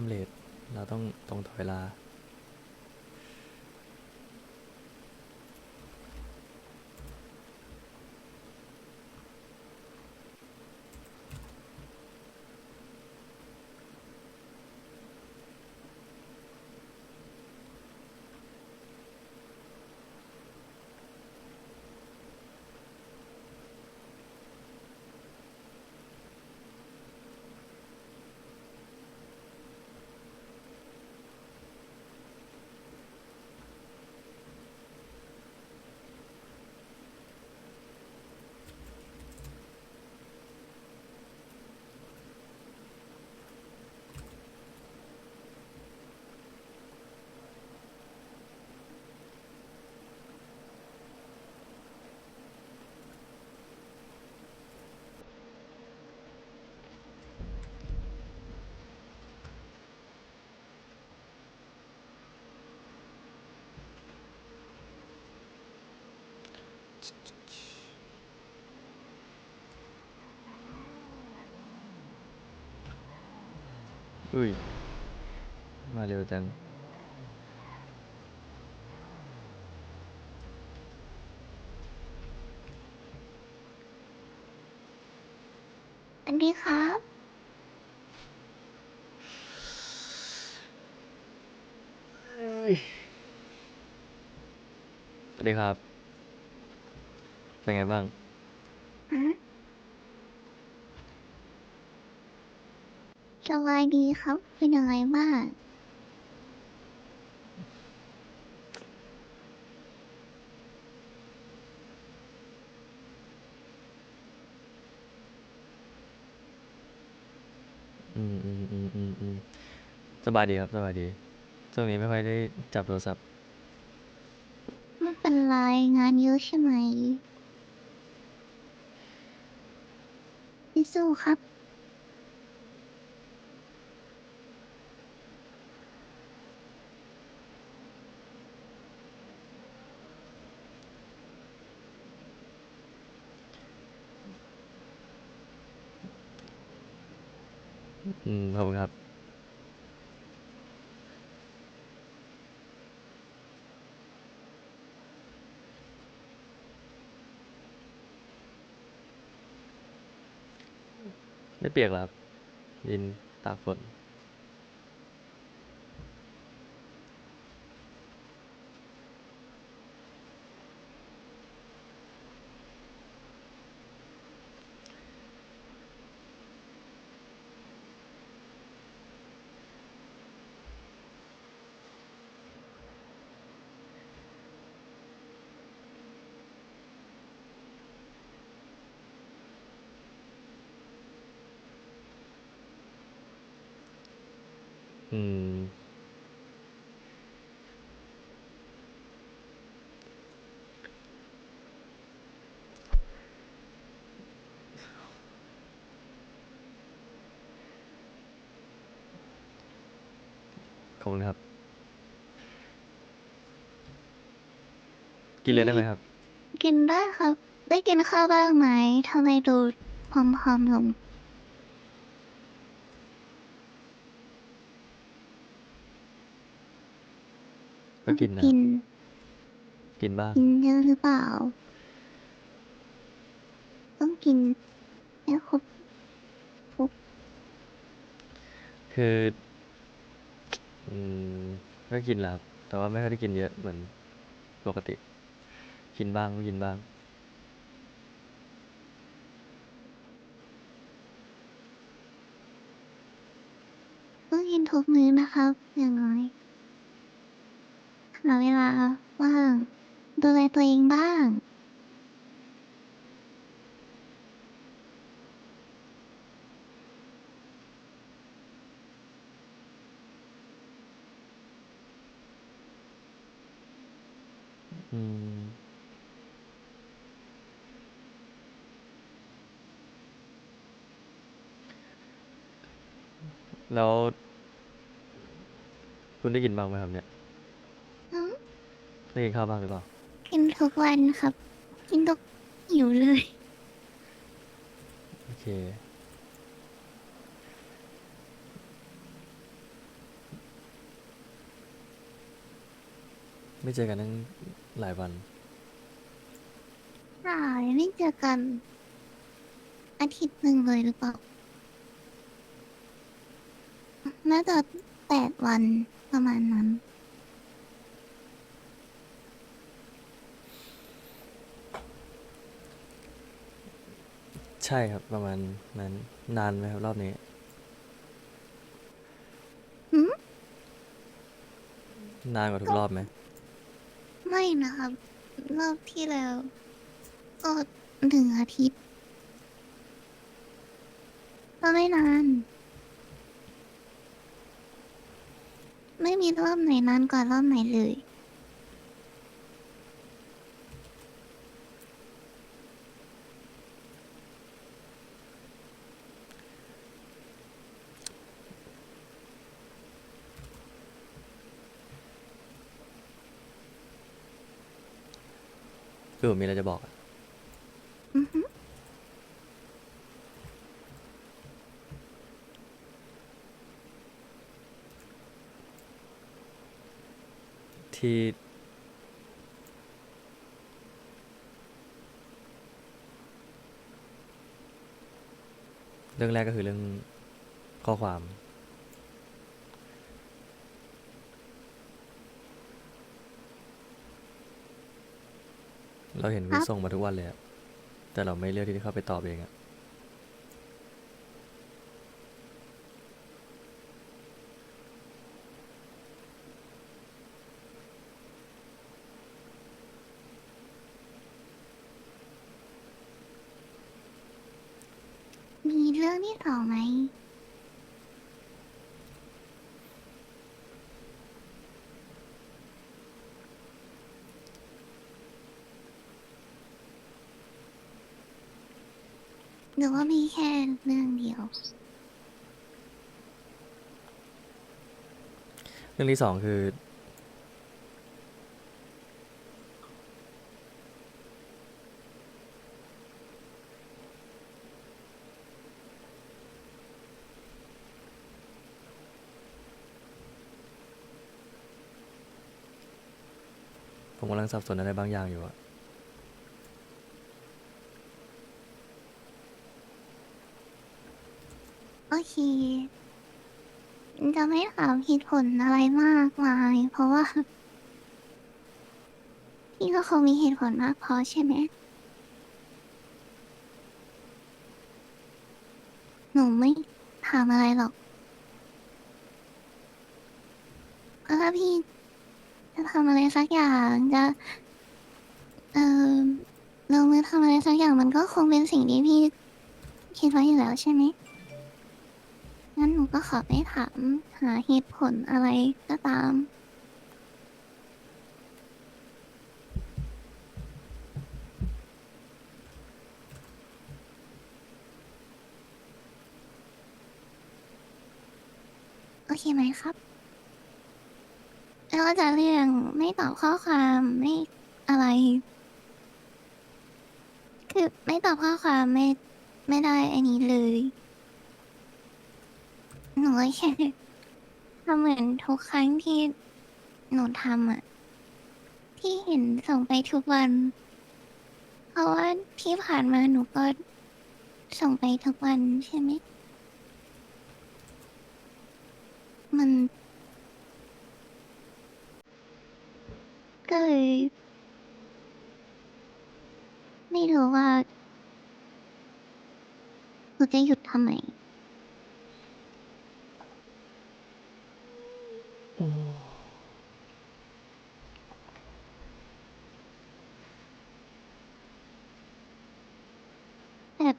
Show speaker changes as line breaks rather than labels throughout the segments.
ามเลทเราต้องตรงต่อเวลา อุ้ย มาเร็วจัง
อันนี้ครับ
สวัสดีครับ เป็นไงบ้าง
ฮะสบายดีครับ เป็นยังไงบ้าง
อืมอืมอืมอืมอืมสบายดีครับสบายดีช่วงนี้ไม่ค่อยได้จับโทรศัพท์
ไม่เป็นไรงานเยอะใช่ไหมพี่ สู้ครับ
อืมขอบคุณครับ ไม่เปียกหรอครับ ยินตากฝน อืม ขอบคุณครับ กินเลยได้ไหมครับ
กินได้ครับ ได้กินข้าวบ้างไหมทำไมดูพร้อมๆลง
ก็กินนะ
กิน
กินบ้าง
กินเยอะหรือเปล่า ต้องกินให้ครบครบ
คืออืมก็กินแหละครับแต่ว่าไม่ค่อยได้กินเยอะเหมือนปกติ กินบ้างไม่กินบ้าง
ต้องกินทุกมื้อนะครับ อย่างน้อย หาเวลาว่างดูแลตัวเองบ้าง
อืม แล้วคุณได้กินบ้างไหมครับเนี่ย ได้กินข้าวบ้างหรือเปล่า
กินทุกวันครับ กินทุกอยู่เลย
โอเค ไม่เจอกันตั้งหลายวัน
อ่าไม่เจอกัน อาทิตย์หนึ่งเลยหรือเปล่า น่าจะแปดวันประมาณนั้น
ใช่ครับประมาณนั้นนานไหมครับรอบนี้
หืม
นานกว่าทุกรอบไหม
ไม่นะครับ รอบที่แล้วก็หนึ่งอาทิตย์ก็ไม่นาน ไม่มีรอบไหนนานกว่ารอบไหนเลย
คือผมมีอะไรจะบอกอะ
อือฮึ
ที่ เรื่องแรกก็คือเรื่องข้อความ เราเห็นคุณส่งมาทุกวันเลยอะแต่เราไม่เลือกที่จะเข้าไปตอบเองอะ
มีเรื่องที่สองไหม หรือว่ามีแค่เรื่องเดียว
เรื่องที่สองคือ ผมกำลังสับสนอะไรบางอย่างอยู่อะ
โอเค จะไม่ถามเหตุผลอะไรมากมาย เพราะว่า พี่ก็คงมีเหตุผลมากพอใช่ไหม หนูไม่ถามอะไรหรอกเพราะถ้าพี่จะทำอะไรสักอย่างจะเออลงมือทำอะไรสักอย่างมันก็คงเป็นสิ่งที่พี่คิดไว้อยู่แล้วใช่ไหม งั้นหนูก็ขอไม่ถามหาเหตุผลอะไรก็ตาม โอเคไหมครับ แล้วก็จะเรื่องไม่ตอบข้อความไม่อะไร คือไม่ตอบข้อความไม่ไม่ได้อันนี้เลย หนูก็แค่ทำเหมือนทุกครั้งที่หนูทำอะที่เห็นส่งไปทุกวัน เพราะว่าที่ผ่านมาหนูก็ส่งไปทุกวันใช่ไหมมันก็เลยไม่รู้ว่าหนูจะหยุดทำไม แบบ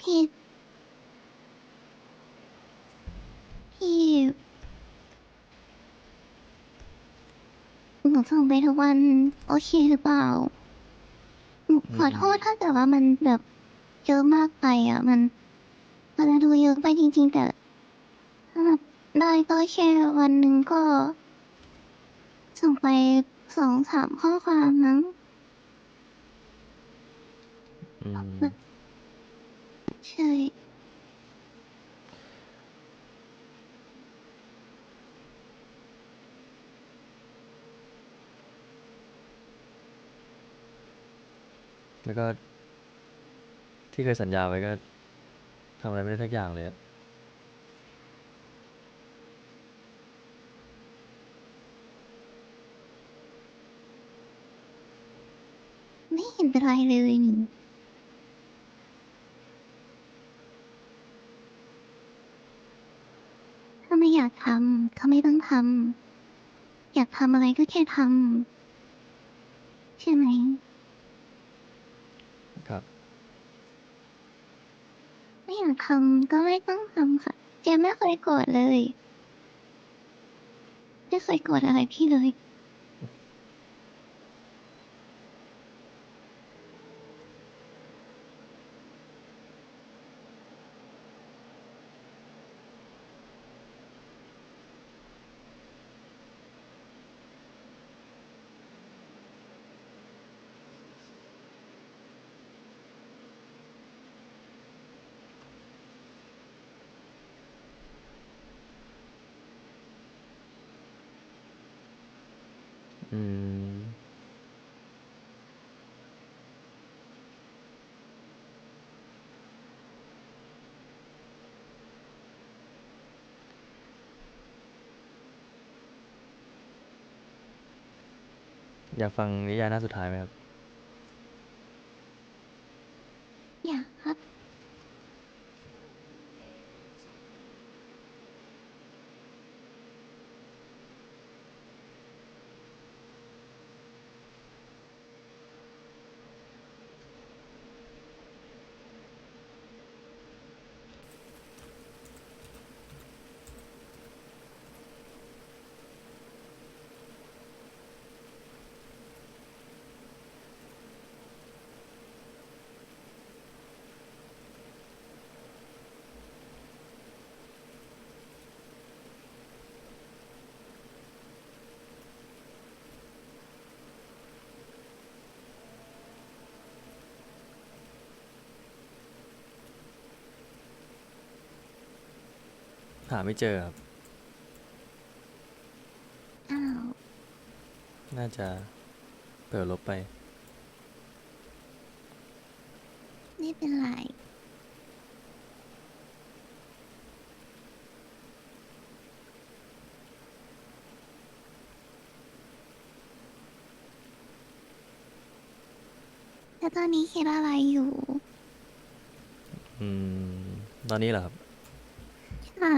พี่ พี่ หนูส่งไปทุกวันโอเคหรือเปล่าหนูขอโทษถ้าเกิดว่ามันแบบเยอะมากไปอะ มันมันดูเยอะไปจริง ๆ แต่ถ้าแบบได้ก็แค่วันหนึ่งก็ ส่งไปสองสามข้อความมั้ง
อืม
ใช่
แล้วก็ ที่เคยสัญญาไว้ก็ทำอะไรไม่ได้สักอย่างเลยอะ
ไม่เห็นเป็นไรเลยนี่ถ้าไม่อยากทำก็ไม่ต้องทำอยากทำอะไรก็แค่ทำใช่ไหม
ครับ
ไม่อยากทำก็ไม่ต้องทำค่ะ เจมไม่เคยโกรธเลย ไม่เคยโกรธอะไรพี่เลย
อืม อยากฟังนิยายหน้าสุดท้ายไหมครับ หาไม่เจอครับ
อ้าว
น่าจะเปิดลบไป
ไม่เป็นไร แล้วตอนนี้คิดอะไรอยู่
อืม ตอนนี้เหรอครับ
ใช่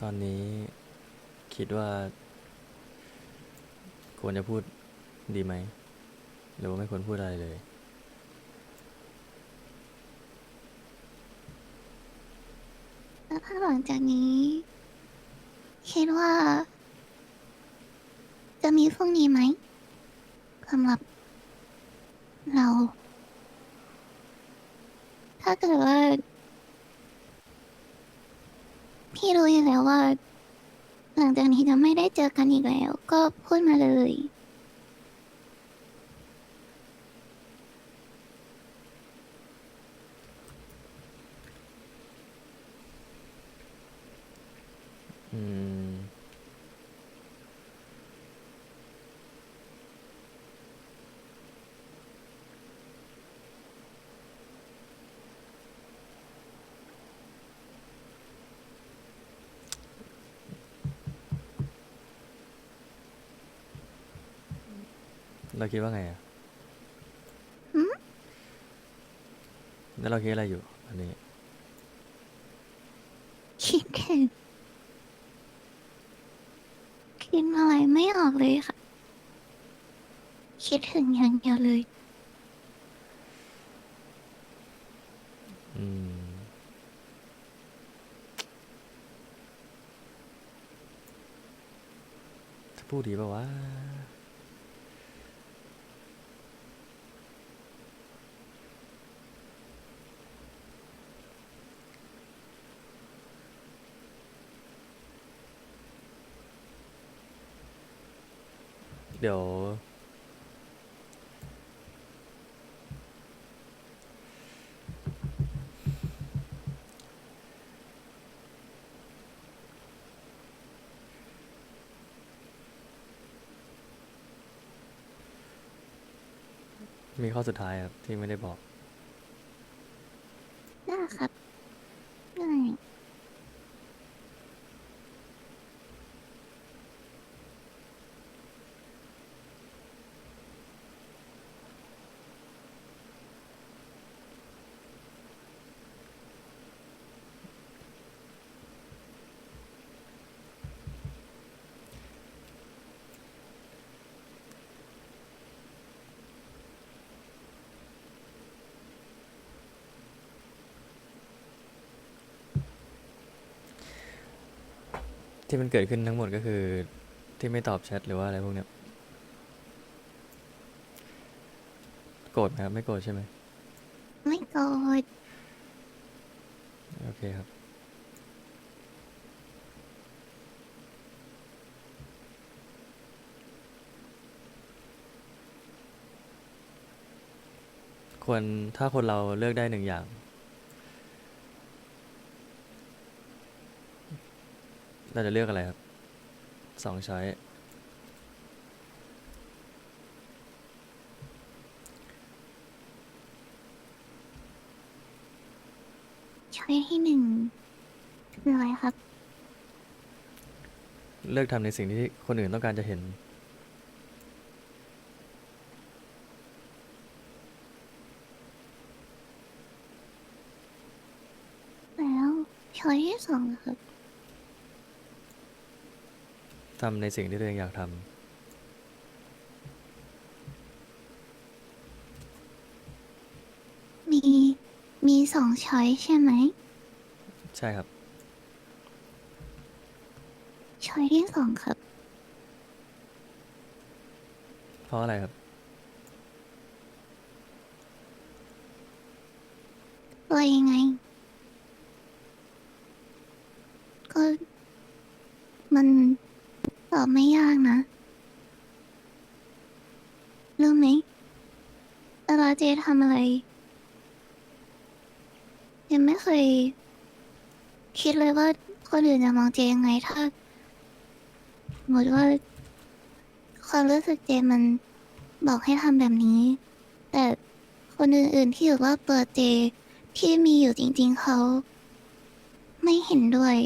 ตอนนี้คิดว่า ควรจะพูดดีไหม หรือว่าไม่ควรพูดอะไรเลย
แล้วถ้าหลังจากนี้ คิดว่า จะมีพรุ่งนี้ไหมสำหรับ เรา ถ้าเกิดว่า พี่รู้อยู่แล้วว่า หลังจากนี้จะไม่ได้เจอกันอีกแล้ว ก็พูดมาเลย
เราคิดว่าไงอะ
หืม
แล้วเราคิดอะไรอยู่ อันนี้
คิดถึงคิดอะไรไม่ออกเลยค่ะ คิดถึงอย่างเดียวเลย
อืม จะพูดดีป่าวะ ดี๋ยว มีข้อสุดท้ายครับ ที่ไม่ได้บอก
ได้ครับ
ที่มันเกิดขึ้นทั้งหมดก็คือที่ไม่ตอบแชทหรือว่าอะไรพวกเนี้ยโกรธไหมครับไม่โกรธใช่ไหม
ไม่โกรธ
โอเคครับ ควรถ้าคนเราเลือกได้หนึ่งอย่าง เราจะเลือกอะไรครับสองช้อย
ช้อยที่หนึ่งคืออะไรครับ
เลือกทำในสิ่งที่คนอื่นต้องการจะเห็น
แล้วช้อยที่สองอะครับ
ทำในสิ่งที่ตัวเองอยากท
มีมีสองช้อยใช่ไหมำ
ใช่ครับ
ช้อยที่สองครับ
เพราะอะไรครับ
ว่ายังไง ก็มันต อบไม่ยากนะรู้ไหมเวลาเจทำอะไรยังไม่เคย คิดเลยว่าคนอื่นจะมองเจยังไงถ้าสมมติว่า ความรู้สึกเจมันบอกให้ทำแบบนี้ แต่คนอื่นๆที่อยู่รอบตัวเจที่มีอยู่จริงๆเขา ไม่เห็นด้วย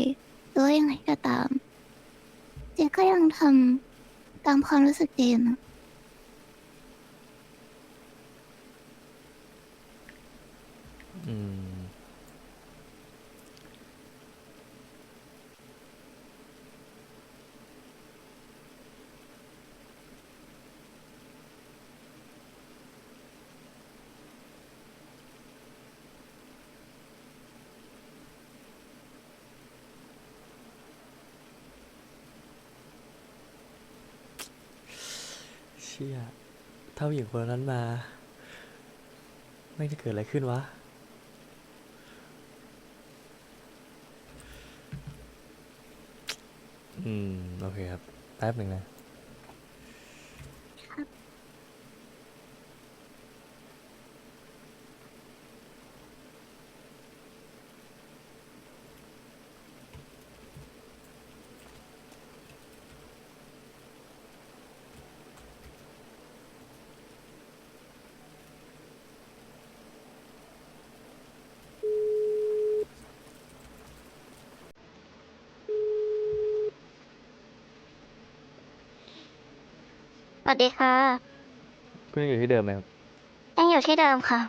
หรือว่ายังไงก็ตาม เจก็ยังทำตามความรู้สึกเจนะ
อืม เชี่ย ถ้าผู้หญิงคนนั้นมา ไม่จะเกิดอะไรขึ้นวะ อืม โอเคครับ แป๊บหนึ่งนะ
วัสดีค่ะ
คุณยังอยู่ที่เดิมไหมครับ
ยังอยู่ที่เดิมค่ะ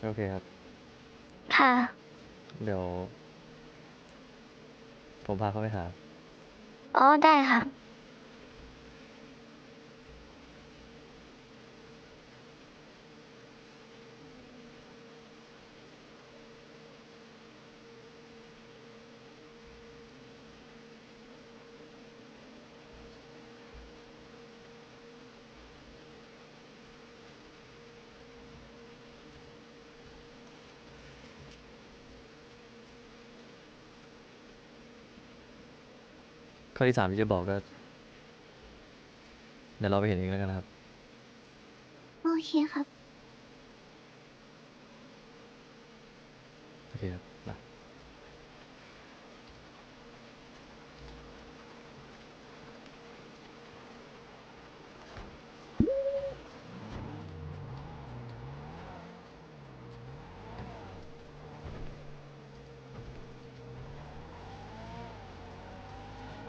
โอเคครับ
ค่ะ
เดี๋ยว ผมพาเขาไปหา
อ๋อ ได้ค่ะ
ข้อที่สามที่จะบอกก็เดี๋ยวเราไปเห็นเองแล้วกันนะครับ
โอเคครับ
โอเคครับมา